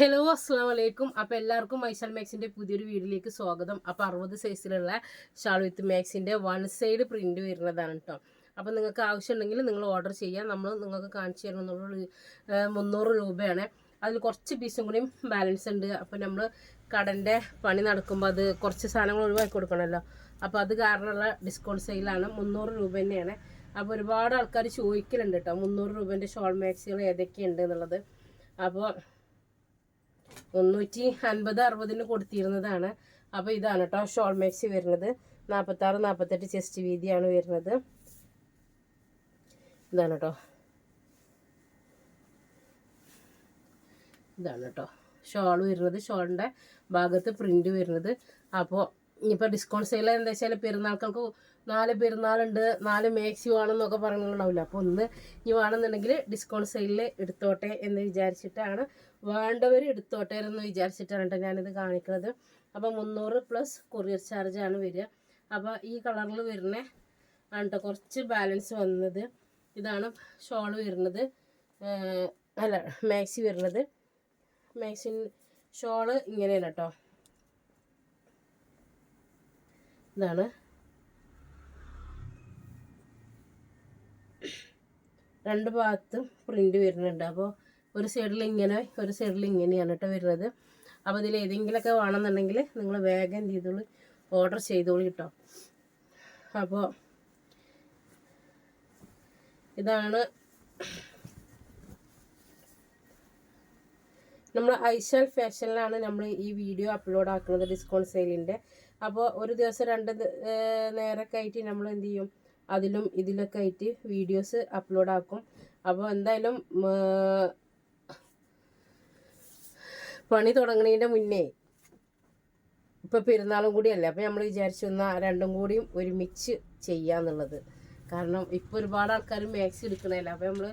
Hello അസ്സാം വലൈക്കും അപ്പോൾ എല്ലാവർക്കും മൈസൽ മാക്സിന്റെ പുതിയൊരു വീഡിയോയിലേക്ക് സ്വാഗതം. അപ്പോൾ അറുപത് സൈസിലുള്ള ഷാൾ വിത്ത് മാക്സിന്റെ വൺ സൈഡ് പ്രിന്റ് വരുന്നതാണ് കേട്ടോ അപ്പോൾ നിങ്ങൾക്ക് ആവശ്യമുണ്ടെങ്കിൽ നിങ്ങൾ ഓർഡർ ചെയ്യാം. നമ്മൾ നിങ്ങൾക്ക് കാണിച്ചു തരണമെന്നുള്ള മുന്നൂറ് രൂപയാണ്. അതിൽ കുറച്ച് പീസും കൂടിയും ബാലൻസ് ഉണ്ട്. അപ്പോൾ നമ്മൾ കടന്റെ പണി നടക്കുമ്പോൾ അത് കുറച്ച് സാധനങ്ങൾ ഒഴിവാക്കി കൊടുക്കണമല്ലോ അപ്പോൾ അത് കാരണമുള്ള ഡിസ്കൗണ്ട് സെയിലാണ് മുന്നൂറ് രൂപ തന്നെയാണ്. അപ്പോൾ ഒരുപാട് ആൾക്കാർ ചോദിക്കലുണ്ട് കേട്ടോ മുന്നൂറ് രൂപേന്റെ ഷോൾ മാക്സികൾ ഏതൊക്കെയുണ്ട് എന്നുള്ളത്. അപ്പോൾ മുന്നൂറ്റി അൻപത് അറുപതിന് കൊടുത്തിരുന്നതാണ്. അപ്പോൾ ഇതാണ് കേട്ടോ ഷോൾ മാക്സി വരുന്നത്. നാൽപ്പത്താറ് നാൽപ്പത്തെട്ട് ചെസ്റ്റ് വീതിയാണ് വരുന്നത്. ഇതാണ് കേട്ടോ ഇതാണ് കേട്ടോ ഷോൾ വരുന്നത്. ഷോളിന്റെ ഭാഗത്ത് പ്രിന്റ് വരുന്നത്. അപ്പോൾ ഇനിയിപ്പോൾ ഡിസ്കൗണ്ട് സെയിൽ എന്താ വെച്ചാൽ പെരുന്നാൾക്കൾക്ക് നാല് പെരുന്നാളുണ്ട് നാല് മാക്സി വേണമെന്നൊക്കെ പറഞ്ഞിട്ടുണ്ടാവില്ല? അപ്പോൾ ഒന്ന് ഇനി വേണമെന്നുണ്ടെങ്കിൽ ഡിസ്കൗണ്ട് സെയിലിൽ എടുത്തോട്ടെ എന്ന് വിചാരിച്ചിട്ടാണ്. വേണ്ടവർ എടുത്തോട്ടെ എന്ന് വിചാരിച്ചിട്ടാണ് കേട്ടോ ഞാനിത് കാണിക്കുന്നത് അപ്പോൾ മുന്നൂറ് പ്ലസ് കൊറിയർ ചാർജാണ് വരിക. അപ്പോൾ ഈ കളറിൽ വരുന്ന ആണ് കുറച്ച് ബാലൻസ് വന്നത്. ഇതാണ് ഷോൾ വരുന്നത്. അല്ല മാക്സി വരുന്നത്. മാക്സിൻ ഷോൾ ഇങ്ങനെയാണ് കേട്ടോ ഇതാണ്. രണ്ട് ഭാഗത്തും പ്രിന്റ് വരുന്നുണ്ട്. അപ്പോൾ ഒരു സൈഡിൽ ഇങ്ങനെ ഒരു സൈഡിൽ ഇങ്ങനെയാണ് കേട്ടോ വരുന്നത്. അപ്പോൾ ഇതിൽ ഏതെങ്കിലുമൊക്കെ വേണമെന്നുണ്ടെങ്കിൽ നിങ്ങൾ വേഗം എന്ത് ചെയ്തോളൂ ഓർഡർ ചെയ്തോളൂ കേട്ടോ. അപ്പോൾ ഇതാണ് നമ്മൾ ഐശാൽ ഫാഷനിലാണ് നമ്മൾ ഈ വീഡിയോ അപ്ലോഡ് ആക്കുന്നത് ഡിസ്കൗണ്ട് സെയിലിന്റെ അപ്പോൾ ഒരു ദിവസം രണ്ട് നേരൊക്കെ ആയിട്ട് നമ്മൾ എന്ത് ചെയ്യും? അതിലും ഇതിലൊക്കെ ആയിട്ട് വീഡിയോസ് അപ്ലോഡ് ആക്കും. അപ്പോൾ എന്തായാലും പണി തുടങ്ങുന്നതിന്റെ മുന്നേ ഇപ്പോൾ പെരുന്നാളും കൂടിയല്ലേ? അപ്പോൾ നമ്മൾ വിചാരിച്ചു എന്നാൽ രണ്ടും കൂടിയും ഒരുമിച്ച് ചെയ്യാന്നുള്ളത്. കാരണം ഇപ്പോൾ ഒരുപാട് ആൾക്കാർ മാക്സി എടുക്കണമല്ലോ അപ്പോൾ നമ്മൾ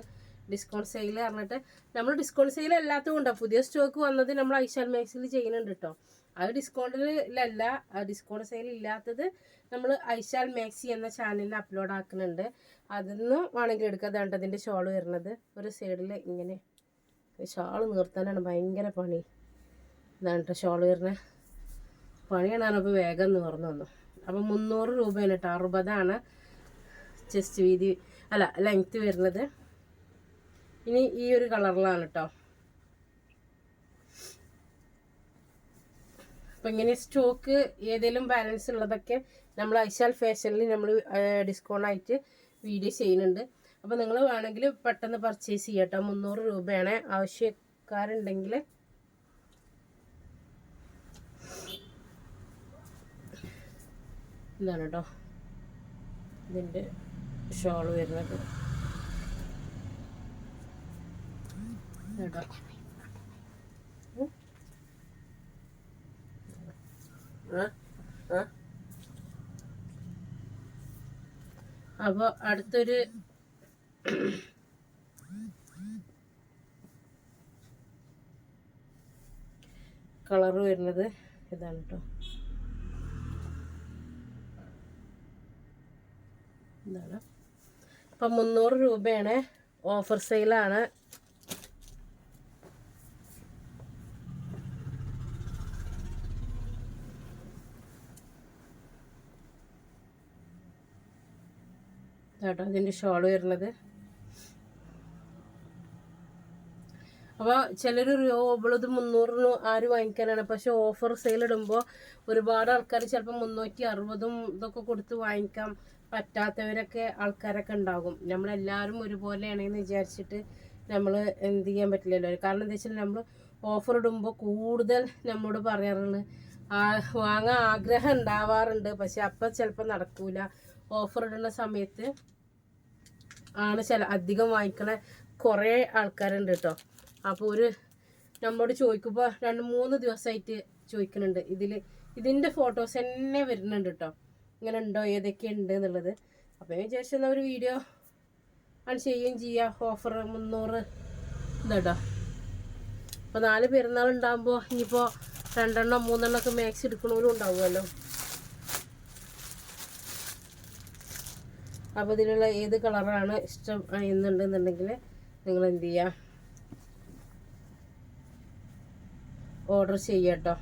ഡിസ്കൗണ്ട് സെയിൽ പറഞ്ഞിട്ട് നമ്മൾ ഡിസ്കൗണ്ട് സെയിൽ അല്ലാത്തത് കൊണ്ടാണ് പുതിയ സ്റ്റോക്ക് വന്നത് നമ്മൾ ഐശാൽ മാക്സിൽ ചെയ്യുന്നുണ്ട് കേട്ടോ അത് ഡിസ്കൗണ്ടിലല്ല ഡിസ്കൗണ്ട് സെയിൽ ഇല്ലാത്തത് നമ്മൾ ഐശാൽ മാക്സി എന്ന ചാനലിൽ അപ്ലോഡ് ആക്കുന്നുണ്ട്. അതിന്ന് വേണമെങ്കിൽ എടുക്കാൻ അതാണ്ട് അതിന്റെ ഷോൾ വരുന്നത്. ഒരു സൈഡിൽ ഇങ്ങനെ. ഷോൾ നിർത്താനാണ് ഭയങ്കര പണി. ഇതാണ് കേട്ടോ ഷോൾ വരുന്നത് പണിയാണ് അപ്പോൾ വേഗം നിവർന്നു വന്നു. അപ്പോൾ മുന്നൂറ് രൂപയാണ് കേട്ടോ അറുപതാണ് ചെസ്റ്റ് വീതി. അല്ല ലെങ്ത്ത് വരുന്നത്. ഇനി ഈ ഒരു കളറിലാണ് കേട്ടോ അപ്പം ഇങ്ങനെ സ്റ്റോക്ക് ഏതെങ്കിലും ബാലൻസ് ഉള്ളതൊക്കെ നമ്മൾ ഐശാൽ ഫാഷനിൽ നമ്മൾ ഡിസ്കൗണ്ട് ആയിട്ട് വീഡിയോ ചെയ്യുന്നുണ്ട്. അപ്പോൾ നിങ്ങൾ വേണമെങ്കിൽ പെട്ടെന്ന് പർച്ചേസ് ചെയ്യട്ടോ മുന്നൂറ് രൂപയാണ് ആവശ്യക്കാരുണ്ടെങ്കിൽ. ഇതാണ് കേട്ടോ ഇതിന്റെ ഷോൾ വരുന്നത്. അപ്പോൾ അടുത്തൊരു കളർ വരുന്നത് ഇതാണ് കേട്ടോ ഇതാണ്. അപ്പം മുന്നൂറ് രൂപയാണ് ഓഫർ സെയിലാണ് കേട്ടോ ഇതിന്റെ ഷോൾ വരുന്നത്. അപ്പോൾ ചിലർ ഇവളത് മുന്നൂറിന് ആര് വാങ്ങിക്കാനാണ്? പക്ഷെ ഓഫർ സെയിൽ ഇടുമ്പോൾ ഒരുപാട് ആൾക്കാർ ചിലപ്പോൾ മുന്നൂറ്റി അറുപതും ഇതൊക്കെ കൊടുത്ത് വാങ്ങിക്കാൻ പറ്റാത്തവരൊക്കെ ആൾക്കാരൊക്കെ ഉണ്ടാകും. നമ്മളെല്ലാവരും ഒരുപോലെയാണെന്ന് വിചാരിച്ചിട്ട് നമ്മൾ എന്ത് ചെയ്യാൻ പറ്റില്ലല്ലോ. കാരണം എന്താ വെച്ചാൽ നമ്മൾ ഓഫർ ഇടുമ്പോൾ കൂടുതൽ നമ്മളോട് പറയാറുള്ളത് ആ വാങ്ങാൻ ആഗ്രഹം ഉണ്ടാവാറുണ്ട് പക്ഷെ അപ്പം ചിലപ്പോൾ നടക്കൂല. ഓഫർ ഇടുന്ന സമയത്ത് ആണ് ചില അധികം വാങ്ങിക്കണ കുറേ ആൾക്കാരുണ്ട് കേട്ടോ. അപ്പോൾ ഒരു നമ്മോട് ചോദിക്കുമ്പോൾ രണ്ട് മൂന്ന് ദിവസമായിട്ട് ചോദിക്കുന്നുണ്ട് ഇതിൽ ഇതിന്റെ ഫോട്ടോസ് തന്നെ വരുന്നുണ്ട് കേട്ടോ. ഇങ്ങനെ ഉണ്ടോ? ഏതൊക്കെ ഉണ്ട് എന്നുള്ളത്. അപ്പോൾ ഞാൻ വിചാരിച്ചെന്ന ഒരു വീഡിയോ ആണ് ചെയ്യുകയും ചെയ്യാം. ഓഫർ മുന്നൂറ് ഇതാട്ടോ അപ്പോൾ നാല് പെരുന്നാൾ ഉണ്ടാകുമ്പോൾ ഇനിയിപ്പോൾ രണ്ടെണ്ണം മൂന്നെണ്ണം ഒക്കെ മാക്സ് എടുക്കണവരും ഉണ്ടാവുമല്ലോ. അപ്പോൾ ഇതിലുള്ള ഏത് കളറാണ് ഇഷ്ടം എന്നുണ്ടെന്നുണ്ടെങ്കിൽ നിങ്ങൾ എന്ത് ചെയ്യുക ഓർഡർ ചെയ്യുക കേട്ടോ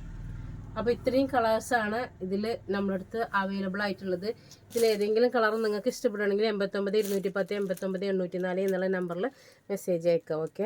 അപ്പോൾ ഇത്രയും കളേഴ്സാണ് ഇതിൽ നമ്മളടുത്ത് അവൈലബിൾ ആയിട്ടുള്ളത്. ഇതിൽ ഏതെങ്കിലും കളർ നിങ്ങൾക്ക് ഇഷ്ടപ്പെടുകയാണെങ്കിൽ എൺപത്തൊമ്പത് ഇരുന്നൂറ്റി പത്ത് എൺപത്തൊമ്പത് എണ്ണൂറ്റി നാല് എന്നുള്ള നമ്പറിൽ മെസ്സേജ് അയക്കാം ഓക്കെ